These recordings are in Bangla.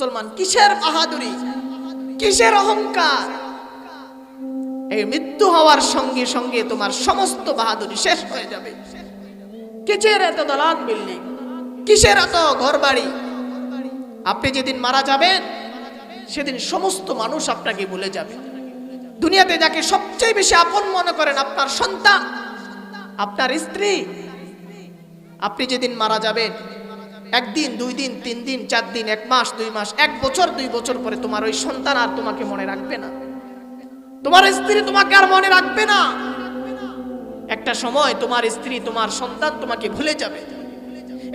মুসলমান, কিসের বাহাদুরি? কিসের অহংকার? এই মৃত্যু হওয়ার সঙ্গে সঙ্গে তোমার সমস্ত বাহাদুরি শেষ হয়ে যাবে। কিসের এত দলান বিল্ডিং? কিসের এত ঘর বাড়ি আপনি যেদিন মারা যাবেন, সেদিন সমস্ত মানুষ আপনাকে ভুলে যাবে। দুনিয়াতে যাকে সবচেয়ে বেশি আপন মনে করেন আপনার সন্তান, আপনার স্ত্রী। আপনি যেদিন মারা যাবেন একদিন, দুই দিন, তিন দিন, চার দিন, এক মাস, দুই মাস, এক বছর, দুই বছর পরে তোমার ওই সন্তান আর তোমাকে মনে রাখবে না। তোমার স্ত্রী তোমাকে আর মনে রাখবে না। একটা সময় তোমার স্ত্রী, তোমার সন্তান তোমাকে ভুলে যাবে।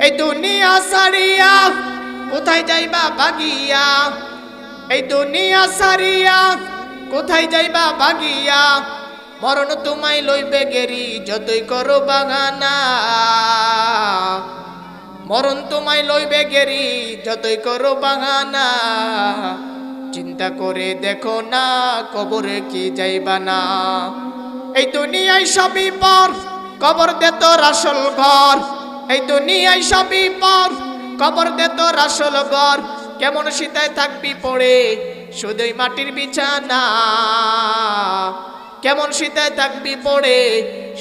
এই দুনিয়া সারিয়া, কোথায় যাইবা বাগিয়া? এই দুনিয়া সারিয়া, কোথায় যাইবা বাগিয়া? মরণ তোমায় লইবে গেরি, যতই করো বাগানা। মরণ তোমায় লইবে গেরি, যতই করো বাগানা চিন্তা করে দেখো না, কবরে কি যাইবা না। এই দুনিয়ায় সবই পর, কবর দে তোর আসল ঘর। এই দুনিয়ায় সবই পর, কবর দে তোর আসল ঘর। কেমন শীতায় থাকবি পড়ে, শুধুই মাটির বিছানা। কেমন শীতায় থাকবি পড়ে,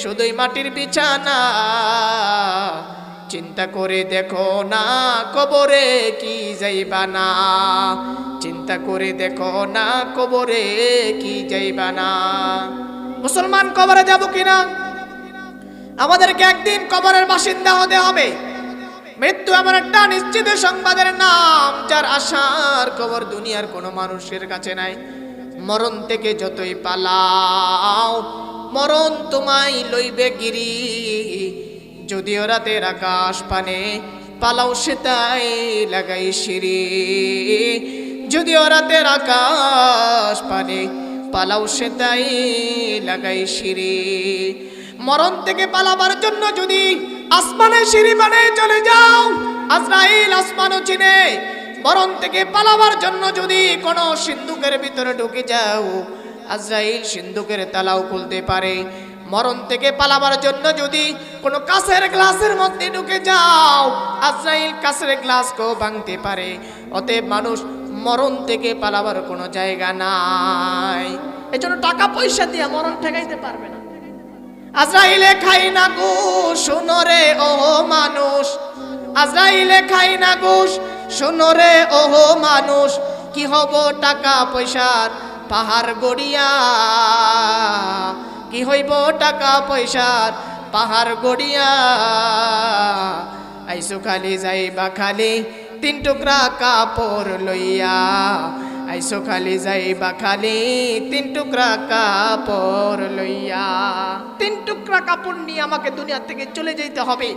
শুধুই মাটির বিছানা। চিন্তা করে দেখো না কবরে কি যাইবা না চিন্তা করে দেখো না কবরে কি যাইবা না মুসলমান কবরে যাব কিনা? আমাদেরকে একদিন কবরের বাসিন্দা হতে হবে। মৃত্যু এমন একটা নিশ্চিত সংবাদের নাম, যার আশার কবর দুনিয়ার কোনো মানুষের কাছে নাই। মরণ থেকে যতই পালাও, মরণ তোমায় লইবে গিরি। যদিও রাতের আকাশ পানে, পালাও সেতাই লাগাই সিঁড়ি। যদিও রাতের আকাশ পানে, পালাও সেতাই লাগাই সিঁড়ি। মরণ থেকে পালাবার জন্য যদি আসমানে সিঁড়ি বানিয়ে চলে যাও, আজরাইল আসমানও চিনে। মরণ থেকে পালাবার জন্য যদি কোনো সিন্ধুকের ভিতরে ঢুকে যাও, আজরাইল সিন্ধুকের তালাও খুলতে পারে। মরণ থেকে পালাবার জন্য যদি কোনো কাছের গ্লাসের মধ্যে ঢুকে যাও, আজরাইল কাছের গ্লাসকেও ভাঙতে পারে। অতএব মানুষ মরণ থেকে পালাবার কোনো জায়গা নাই। এজন্য টাকা পয়সা দিয়ে মরণ ঠেকাইতে পারবে না। আজরাইলে খাই না ঘুষ শুনরে ও মানুষ। আজরাইলে খাই না ঘুষ শুনরে ও মানুষ। কি হব টাকা পয়সার পাহাড় গড়িয়া? হইব টাকা পয়সার পাহাড় গড়িয়া। আইসু খালি যাইবা খালি তিন টুকরা কাপড় লইয়া। আইসো খালি যাইবা খালি তিন টুকরা কাপড় লইয়া। তিন টুকরা কাপড় নিয়ে আমাকে দুনিয়া থেকে চলে যেতে হবে।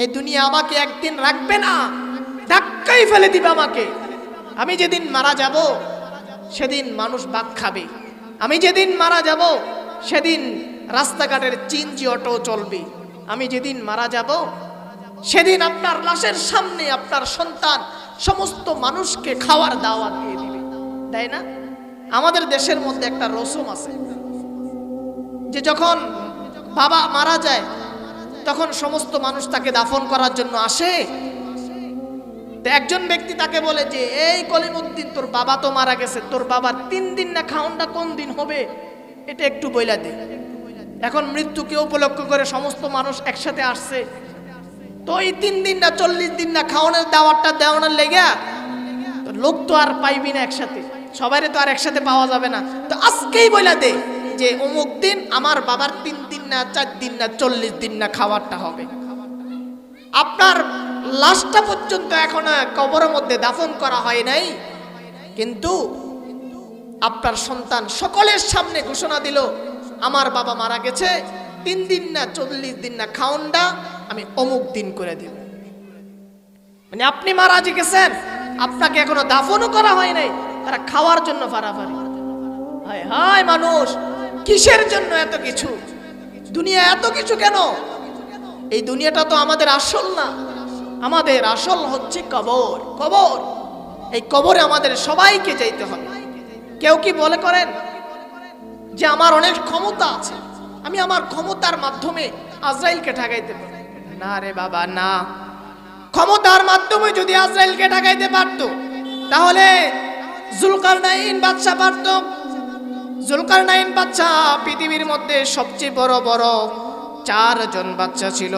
এই দুনিয়া আমাকে একদিন রাখবে না। ধাক্কাই ফেলে দিবে আমাকে। আমি যেদিন মারা যাব, সেদিন মানুষ বাক খাবে। আমি যেদিন মারা যাব সেদিন রাস্তাঘাটের চিনজি অটো চলবে। আমি যেদিন মারা যাব, সেদিন আপনার লাশের সামনে আপনার সন্তান সমস্ত মানুষকে খাওয়ার দাওয়াত দিয়ে দিবে। তাই না? আমাদের দেশের মধ্যে একটা রসম আছে, যে যখন বাবা মারা যায়, তখন সমস্ত মানুষ তাকে দাফন করার জন্য আসে। একজন ব্যক্তি তাকে বলে যে, এই কলিমুদ্দিন, তোর বাবা তো মারা গেছে, তোর বাবার তিন দিন না খাওনটা কোন দিন হবে? এটা একটু বইলা দে। এখন মৃত্যুকে উপলক্ষ করে সমস্ত মানুষ একসাথে আসছে। তো এই তিন দিন না চল্লিশ দিন না খাওয়ানোর দাওয়ারটা দেওয়ানোর লেগে লোক তো আর পাইবি না একসাথে। সবাইরে তো আর একসাথে পাওয়া যাবে না। তো আজকেই বইলা দে যে অমুক দিন আমার বাবার তিন দিন না চার দিন না চল্লিশ দিন না খাবারটা হবে। আপনার লাশটা পর্যন্ত এখন কবরের মধ্যে দাফন করা হয় নাই। কিন্তু আপনার সন্তান সকলের সামনে ঘোষণা দিল, আমার বাবা মারা গেছে, তিন দিন না চল্লিশ দিন না খাওনটা আমি অমুক দিন করে দিব। মানে আপনি মারা গেছেন, আপনাকে এখনও দাফনও করা হয় নাই, তারা খাওয়ার জন্য ফারাফারি হায় হায় মানুষ, কিসের জন্য এত কিছু? দুনিয়া এত কিছু কেন? এই দুনিয়াটা তো আমাদের আসল না, আমাদের আসল হচ্ছে কবর কবর। এই কবরে আমাদের সবাইকে যাইতে হবে। কেউ কি বলে করেন যে আমার অনেক ক্ষমতা আছে? আমি আমার ক্ষমতার মাধ্যমে আজরাইলকে ঠেকাইতে পারি না রে বাবা, না। ক্ষমতার মাধ্যমে যদি আজরাইলকে ঠেকাইতে পারত, তাহলে জুলকার নাইন বাচ্চা পারত। জুলকার নাইন পৃথিবীর মধ্যে সবচেয়ে বড় বড় চারজন বাচ্চা ছিল।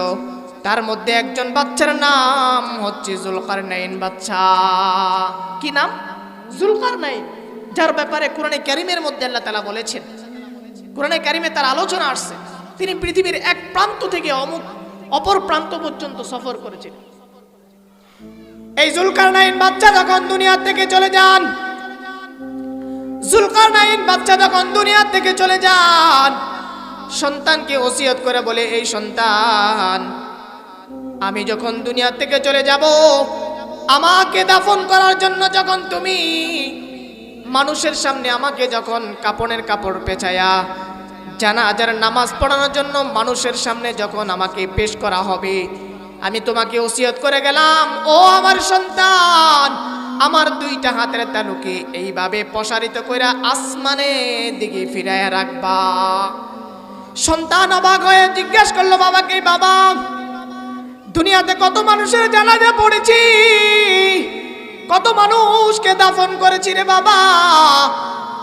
তার মধ্যে একজন বাচ্চার নাম হচ্ছে জুলকার নাইন বাচ্চা কি নাম? জুলকার নাইন যার ব্যাপারে কোরআনে ক্যারিমের মধ্যে আল্লাহ তালা বলেছেন। কোরআনে কারিমে তার আলোচনা আসছে। তিনি পৃথিবীর এক প্রান্ত থেকে অমুক অপর প্রান্ত পর্যন্ত সফর করেছেন। এই জুলকার নাইন বাচ্চা যখন দুনিয়া থেকে চলে যান জুলকার নাইন বাচ্চা যখন দুনিয়া থেকে চলে যান, সন্তানকে ওসিয়ত করে বলে, এই সন্তান, আমি যখন দুনিয়া থেকে চলে যাব, আমাকে দাফন করার জন্য যখন তুমি মানুষের সামনে আমাকে যখন কাপড়ের কাপড় পেঁচায়া জানাজার নামাজ পড়ানোর জন্য মানুষের সামনে যখন আমাকে পেশ করা হবে, আমি তোমাকে ওসিয়ত করে গেলাম, ও আমার সন্তান, আমার দুইটা হাতের তালুকে এইভাবে প্রসারিত করে আসমানের দিকে ফিরায় রাখবা। সন্তান অবাক হয়ে জিজ্ঞেস করল বাবাকে বাবা? দুনিয়াতে কত মানুষের জানাজা পড়েছি? কত মানুষকে দাফন করেছি রে বাবা।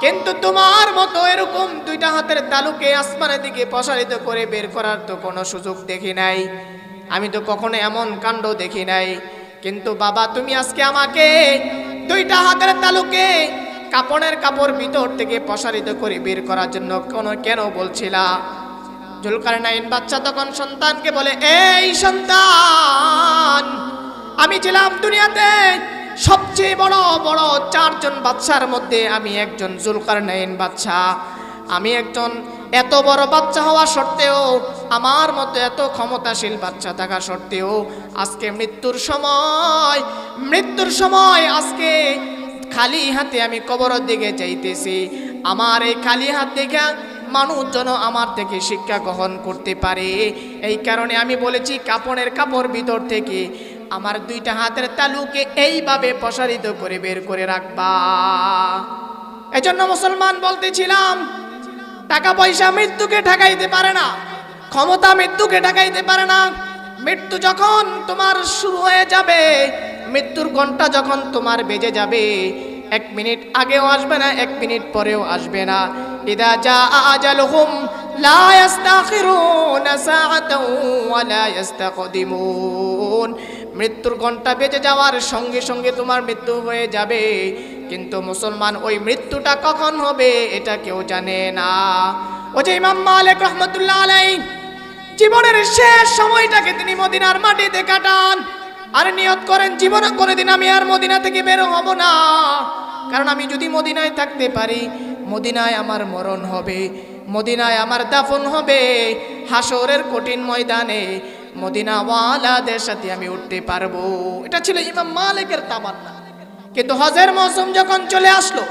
কিন্তু তোমার মতো এরকম দুইটা হাতের তালুকে আসমানের দিকে প্রসারিত করে বের করার তো কোনো সুযোগ দেখি নাই। আমি তো কখনো এমন কাণ্ড দেখি নাই। কিন্তু বাবা, তুমি আজকে আমাকে দুইটা হাতের তালুকে কাপড়ের কাপড় ভিতর থেকে প্রসারিত করে বের করার জন্য কোনো কেন বলছিলা? জুলকার নাইন বাচ্চা তখন সন্তানকে বলে, এই সন্তান, আমি ছিলাম দুনিয়াতে সবচেয়ে বড় বড় চারজন বাচ্চার মধ্যে আমি একজন জুলকার নাইন বাচ্চা। আমি একজন এত বড় বাচ্চা হওয়া সত্ত্বেও, আমার মতো এত ক্ষমতাশীল বাচ্চা থাকা সত্ত্বেও, আজকে মৃত্যুর সময় মৃত্যুর সময় আজকে খালি হাতে আমি কবরের দিকে যাইতেছি। আমার এই খালি হাত দেখা মানুষ যেন আমার থেকে শিক্ষা গ্রহণ করতে পারে। এই কারণে আমি বলেছি, কাপড়ের কাপড় ভিতর থেকে আমার দুইটা হাতের তালুকে এইভাবে প্রসারিত করে বের করে রাখবা। এজন্য মুসলমান বলতেছিলাম, টাকা পয়সা মৃত্যুকে ঠেকাইতে পারে না, ক্ষমতা মৃত্যুকে ঠেকাইতে পারে না। মৃত্যু যখন তোমার শুরু হয়ে যাবে, মৃত্যুর ঘণ্টা যখন তোমার বেজে যাবে, এক মিনিট আগেও আসবে না, এক মিনিট পরেও আসবে না। ইদা যা আজালুহুম লা ইস্তাখিরুনা সাআতাও ওয়া লা ইস্তাকদিমুন মৃত্যুর ঘণ্টা বেজে যাওয়ার সঙ্গে সঙ্গে তোমার মৃত্যু হয়ে যাবে। কিন্তু মুসলমান ওই মৃত্যুটা কখন হবে, এটা কেউ জানে না। ও যে ইমাম মালিক রহমতুল্লাহ আলাই জীবনের শেষ সময়টাকে তিনি মদিনার মাটিতে কাটান। আর নিয়ত করেন, জীবনে কোনোদিন আমি আর মদিনা থেকে বের হব না। কারণ আমি যদি মদিনায় থাকতে পারি, মদিনায় আমার মরণ হবে। মদিনায় আমার দাফন হবে। হাসরের কঠিন ময়দানে মদিনাওয়ালাদের সাথে আমি উঠতে পারব। এটা ছিল ইমাম মালিকের তামান্না। কিন্তু হজের মৌসুম যখন চলে আসলো,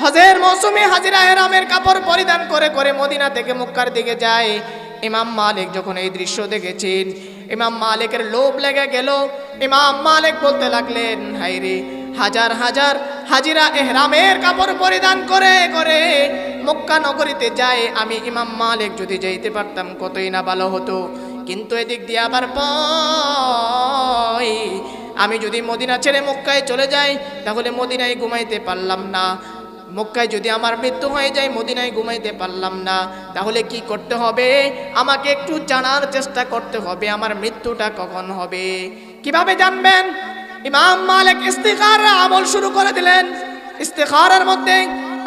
হজের মৌসুমে হাজিরা এরামের কাপড় পরিধান করে করে মদিনা থেকে মুক্কার দিকে যায়। ইমাম মালিক যখন এই দৃশ্য দেখেছেন, ইমাম মালিকের লোভ লেগে গেল। ইমাম মালিক বলতে লাগলেন হাইরে হাজার হাজার হাজিরা এহরামের কাপড় পরিধান করে করে মক্কা নগরীতে যায়, আমি ইমাম মালিক যদি যাইতে পারতাম, কতই না ভালো হতো। কিন্তু এদিক দিয়ে আবার পয়, আমি যদি মদিনা ছেড়ে মক্কায় চলে যাই, তাহলে মদিনায় ঘুমাইতে পারলাম না। মক্কায় যদি আমার মৃত্যু হয়ে যায়, মদিনায় ঘুমাইতে পারলাম না। তাহলে কি করতে হবে? আমাকে একটু জানার চেষ্টা করতে হবে, আমার মৃত্যুটা কখন হবে? কীভাবে জানবেন? ইমাম মালিক ইস্তিখার আমল শুরু করে দিলেন। ইস্তিখারের মধ্যে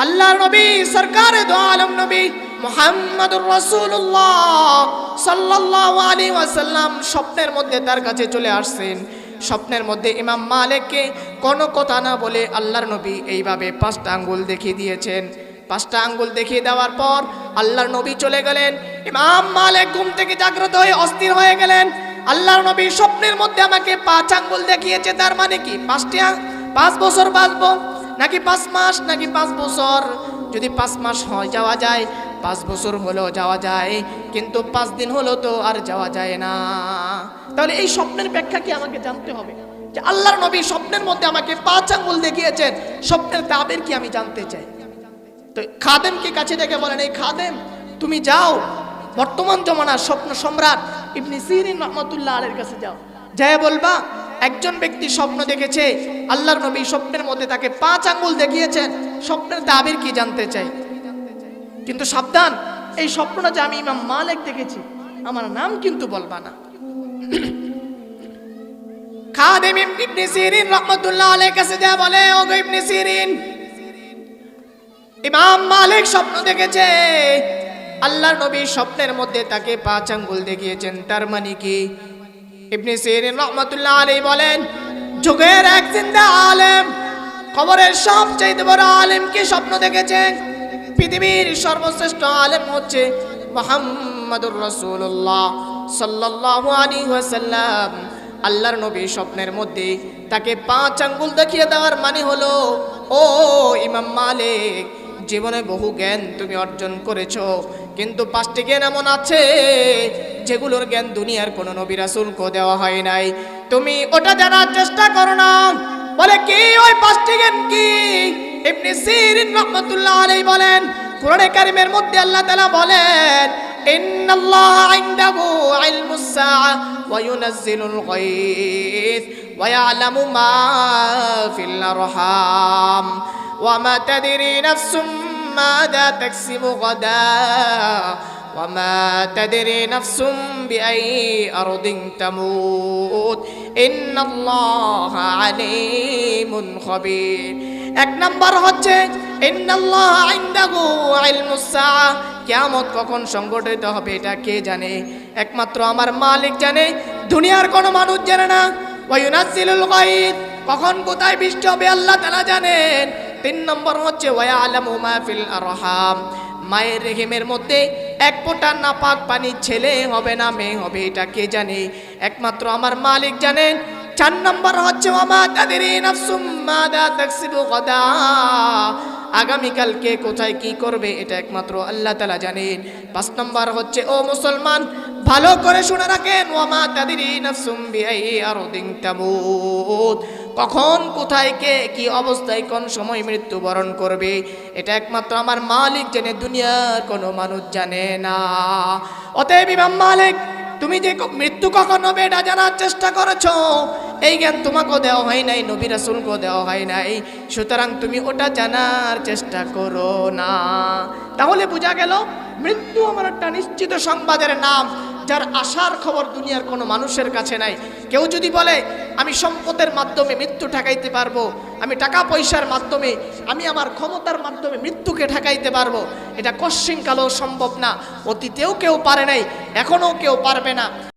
আল্লাহর নবী, সরকারে দো আলম নবী মুহাম্মাদুর রাসূলুল্লাহ সাল্লাল্লাহু আলাইহি ওয়াসাল্লাম স্বপ্নের মধ্যে তার কাছে চলে আসছেন। স্বপ্নের মধ্যে ইমাম মালিককে কোনো কথা না বলে আল্লাহর নবী এইভাবে পাঁচটা আঙ্গুল দেখিয়ে দিয়েছেন। পাঁচটা আঙ্গুল দেখিয়ে দেওয়ার পর আল্লাহর নবী চলে গেলেন। ইমাম মালিক ঘুম থেকে জাগ্রত হয়ে অস্থির হয়ে গেলেন। আল্লাহর নবী স্বপ্নের মধ্যে আমাকে পাঁচ আঙ্গুল দেখিয়েছে, তার মানে কি? পাঁচটি পাঁচ বছর বাঁচবো? নাকি পাঁচ মাস, নাকি পাঁচ বছর? যদি পাঁচ মাস হয়, যাওয়া যায়। পাঁচ বছর হলেও যাওয়া যায়। কিন্তু পাঁচ দিন হলো তো আর যাওয়া যায় না। তাহলে এই স্বপ্নের ব্যাখ্যা কি আমাকে জানতে হবে? যে আল্লাহর নবী স্বপ্নের মধ্যে আমাকে পাঁচ আঙ্গুল দেখিয়েছেন। স্বপ্নের তাবের কি আমি জানতে চাই? তো খাদেমকে কাছে ডেকে বলেন, এই খাদেম, তুমি যাও। বর্তমান জমানার স্বপ্ন সম্রাট ইবনি সিরিন রহমতুল্লাহ আলের কাছে যাও। যায় বলবা একজন ব্যক্তি স্বপ্ন দেখেছে, আল্লাহর নবী স্বপ্নের মধ্যে তাকে পাঁচ আঙ্গুল দেখিয়েছেন, স্বপ্নের দাবির কি জানতে চাই কিন্তু সাবধান, এই স্বপ্নটা যে আমি ইমাম মালিক দেখেছি, আমার নাম কিন্তু বলবা না। খাদেম ইবনে সিরিন রহমাতুল্লাহ আলাইহির কাছে যা বলে ও ইবনে সিরিন, ইমাম মালিক স্বপ্ন দেখেছে, আল্লাহর নবী স্বপ্নের মধ্যে তাকে পাঁচ আঙ্গুল দেখিয়েছেন, তার মানে কি? ইবনে সিরিন রহমাতুল্লাহ আলাইহি বলেন, যুগের এক জিন্দা আলেম খবরের সবচেয়ে বড় আলেমকে স্বপ্ন দেখেছেন? পৃথিবীর সর্বশ্রেষ্ঠ আলেম হচ্ছে মোহাম্মদুর রসুল্লাহ সাল্লাল্লাহু আলাইহি ওয়াসাল্লাম। আল্লাহর নবী স্বপ্নের মধ্যে তাকে পাঁচ আঙ্গুল দেখিয়ে দেওয়ার মানে হলো, ও ইমাম মালিক, জীবনে বহু জ্ঞান তুমি অর্জন করেছ। কিন্তু পাঁচটি জ্ঞান এমন আছে যেগুলোর জ্ঞান দুনিয়ার কোনো নবী রাসূলকে দেওয়া হয় নাই। তুমি ওটা জানার চেষ্টা করো না। বলে কি? ওই পাঁচটি জ্ঞান কি? ইবনে সিরিন রাহমাতুল্লাহ আলাইহি বলেন, কোরআনে কারিমের মধ্যে আল্লাহ তাআলা বলেন, ইন্নাল্লাহা ইনদাহু ইলমুস সাআ ওয়া ইউনাজ্জিলুল ওয়া ইয়ালামু মা ফিল আরহাম ওয়া মা তাদরি নাফসুম মাযা তাকসিবু গাদা وما تدري نفس بأي أرض تموت إن الله عليم خبير এক নাম্বার হচ্ছে ইন্নাল্লাহ ইনদাহু ইলমুস সাআ কিয়ামত কখন সংগঠিত হবে এটা কে জানে একমাত্র আমার মালিক জানে দুনিয়ার কোনো মানুষ জানে না ওয়া ইউনাজ্জিলুল গায়ব কখন কোথায় বৃষ্টি হবে আল্লাহ তাআলা জানেন তিন নম্বর হচ্ছে ওয়া আরহাম। মায়ের রেহেমের মধ্যে এক ফোঁটা নাপাক পানি ছেলে হবে না, মেয়ে হবে, এটা কে জানে? একমাত্র আমার মালিক জানেন। চার নম্বর হচ্ছে গদা। আগামীকাল কে কোথায় কি করবে, এটা একমাত্র আল্লাহ তালা জানেন। পাঁচ নম্বর হচ্ছে, ও মুসলমান, ভালো করে শুনে রাখেন ওমা তাদের কখন, কোথায়, কে, কি অবস্থায়, কোন সময় মৃত্যুবরণ করবে, এটা একমাত্র আমার মালিক জেনে, দুনিয়ার কোনো মানুষ জানে না। অতএব ইমাম মালিক, তুমি যে মৃত্যু কখন হবে, এটা জানার চেষ্টা করেছ। এই জ্ঞান তোমাকেও দেওয়া হয় নাই, নবী রাসুলকেও দেওয়া হয় নাই। সুতরাং তুমি ওটা জানার চেষ্টা করো না। তাহলে বোঝা গেল, মৃত্যু আমার একটা নিশ্চিত সংবাদের নাম, যার আশার খবর দুনিয়ার কোনো মানুষের কাছে নাই। কেউ যদি বলে আমি সম্পদের মাধ্যমে মৃত্যু ঠেকাইতে পারব, আমি টাকা পয়সার মাধ্যমে, আমি আমার ক্ষমতার মাধ্যমে মৃত্যুকে ঠেকাইতে পারব। এটা কশ্চিনকালেও সম্ভব না, অতীতেও কেউ পারে নাই, এখনও কেউ পারবে না।